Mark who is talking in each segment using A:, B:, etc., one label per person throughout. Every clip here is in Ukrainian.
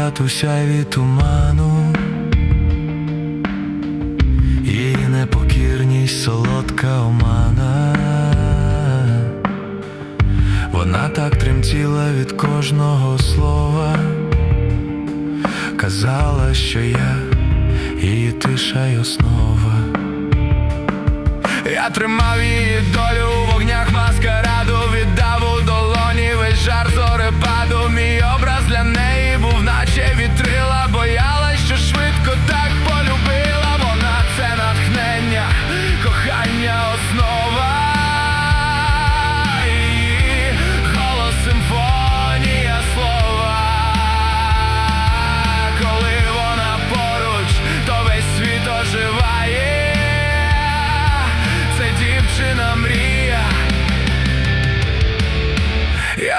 A: у сяйві туману, її непокірність солодка омана. Вона так тремтіла від кожного слова, казала, що я її тиша й основа. Я тримав її долю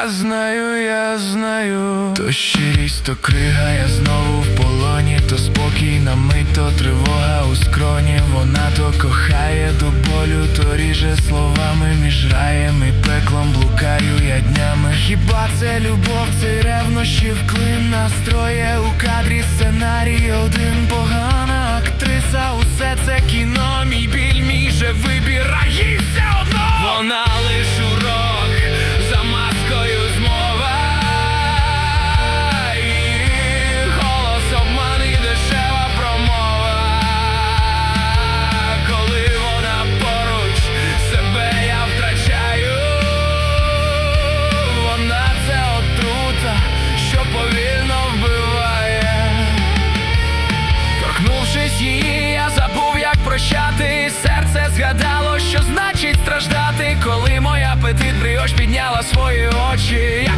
A: Знаю, я знаю, то щирість, то крига, я знову в полоні, то спокійна мить, то тривога у скроні. Вона то кохає до болю, то ріже словами між раєм і пеклом. Блукаю я днями. Хіба це любов, це ревнощі вклин настроє у кадрі сценарій один. Погана актриса, усе це її, я забув, як прощати. Серце згадало, що значить страждати, коли моя апетит бріош підняла свої очі.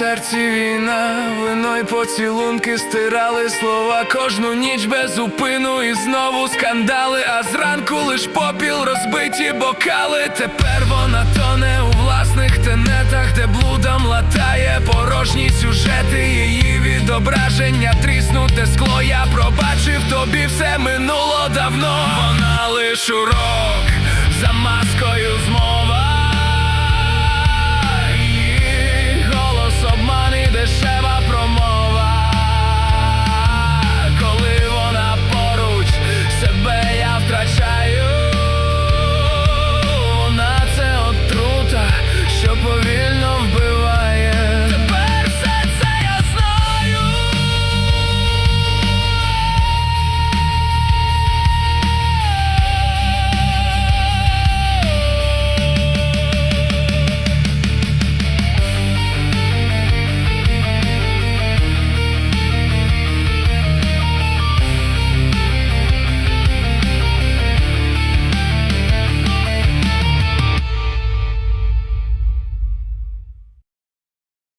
A: Серці війна, вино й поцілунки стирали слова кожну ніч без упину і знову скандали, а зранку лиш попіл розбиті бокали. Тепер вона тоне у власних тенетах, де блудом латає порожні сюжети, її відображення, тріснуте скло. Я пробачив тобі, все минуло давно. Вона лиш урок за змова.